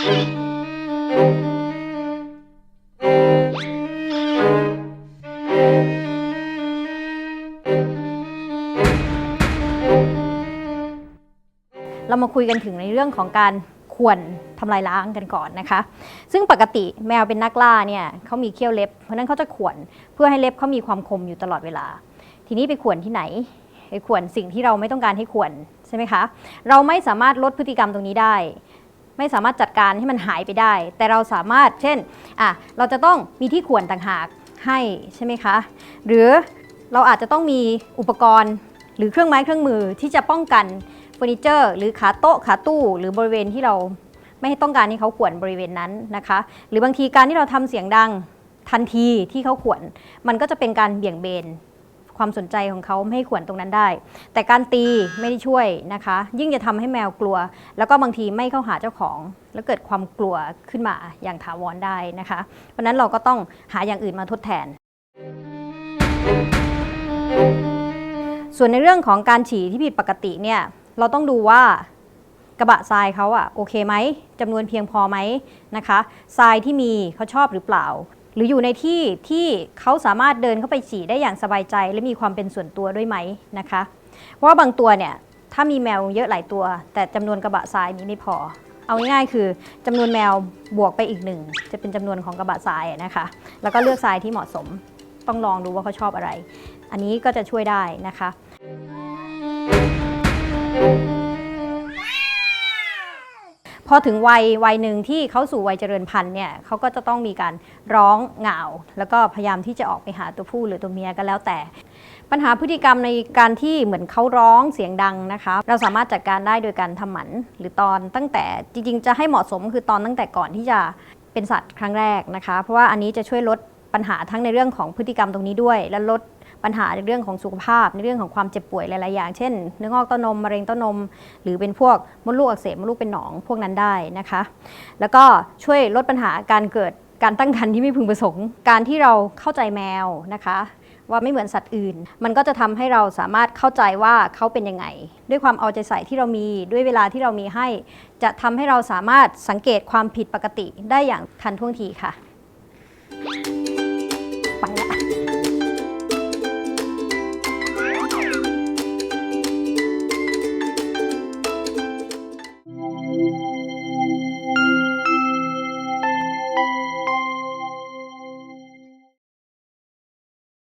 เรามาคุยกันถึงในเรื่องของการควรทำลายล้างกันก่อนนะคะ ซึ่งปกติแมวเป็นนักล่าเนี่ยเขามีเขี้ยวเล็บ เพราะนั้นเขาจะข่วนเพื่อให้เล็บเขามีความคมอยู่ตลอดเวลา ทีนี้ไปข่วนที่ไหนไปข่วนสิ่งที่เราไม่ต้องการให้ข่วนใช่ไหมคะ เราไม่สามารถลดพฤติกรรมตรงนี้ได้ ไม่สามารถจัดการให้มันหายไปได้ แต่เราสามารถเช่นอะเราจะต้องมีที่ข่วนต่างหากให้ใช่ไหมคะ หรือเราอาจจะต้องมีอุปกรณ์หรือเครื่องไม้เครื่องมือที่จะป้องกันเฟอร์นิเจอร์ หรือขาโต๊ะขาตู้หรือบริเวณที่เราไม่ให้ต้องการให้เขาข่วนบริเวณนั้นนะคะ หรือบางทีการที่เราทำเสียงดังทันทีที่เขาข่วน มันก็จะเป็นการเบี่ยงเบน ความสนใจของเขาไม่ให้ข่วนตรงนั้นได้ แต่การตีไม่ได้ช่วยนะคะ ยิ่งจะทำให้แมวกลัว แล้วก็บางทีไม่เข้าหาเจ้าของ แล้วเกิดความกลัวขึ้นมาอย่างถาวรได้นะคะ เพราะฉะนั้นเราก็ต้องหาอย่างอื่นมาทดแทน ส่วนในเรื่องของการฉี่ที่ผิดปกติเนี่ยเราต้องดูว่ากระบะทรายเขาอะโอเคไหมจำนวนเพียงพอไหมนะคะทรายที่มีเขาชอบหรือเปล่า หรืออยู่ในที่ที่เขาสามารถเดินเข้าไปฉี่ได้อย่างสบายใจ และมีความเป็นส่วนตัวด้วยไหมนะคะ เพราะว่าบางตัวเนี่ยถ้ามีแมวเยอะหลายตัว แต่จำนวนกระบะทรายนี้ไม่พอ เอาง่ายๆคือจำนวนแมวบวกไปอีกหนึ่งจะเป็นจำนวนของกระบะทรายนะคะ แล้วก็เลือกทรายที่เหมาะสมต้องลองดูว่าเขาชอบอะไร อันนี้ก็จะช่วยได้นะคะ พอถึงวัยวัยหนึ่งที่เขาสู่วัยเจริญพันธุ์เนี่ยเขาก็จะต้องมีการร้องเหงาแล้วก็พยายามที่จะออกไปหาตัวผู้หรือตัวเมียก็แล้วแต่ ปัญหาพฤติกรรมในการที่เหมือนเขาร้องเสียงดังนะคะ เราสามารถจัดการได้โดยการทำหมันหรือตอนตั้งแต่จริง ๆ จะให้เหมาะสมคือตอนตั้งแต่ก่อนที่จะเป็นสัตว์ครั้งแรกนะคะ เพราะว่าอันนี้จะช่วยลดปัญหาทั้งในเรื่องของพฤติกรรมตรงนี้ด้วย และลด ปัญหาในเรื่องของสุขภาพ ในเรื่องของความเจ็บป่วยหลาย ๆ อย่าง เช่น เนื้องอกเต้านมมะเร็งเต้านม หรือเป็นพวกมดลูกอักเสบมดลูกเป็นหนองพวกนั้นได้นะคะ แล้วก็ช่วยลดปัญหาการเกิดการตั้งครรภ์ที่ไม่พึงประสงค์การที่เราเข้าใจแมวนะคะว่าไม่เหมือนสัตว์อื่น มันก็จะทำให้เราสามารถเข้าใจว่าเขาเป็นยังไง ด้วยความเอาใจใส่ที่เรามี ด้วยเวลาที่เรามีให้ จะทำให้เราสามารถสังเกตความผิดปกติได้อย่างทันท่วงทีค่ะ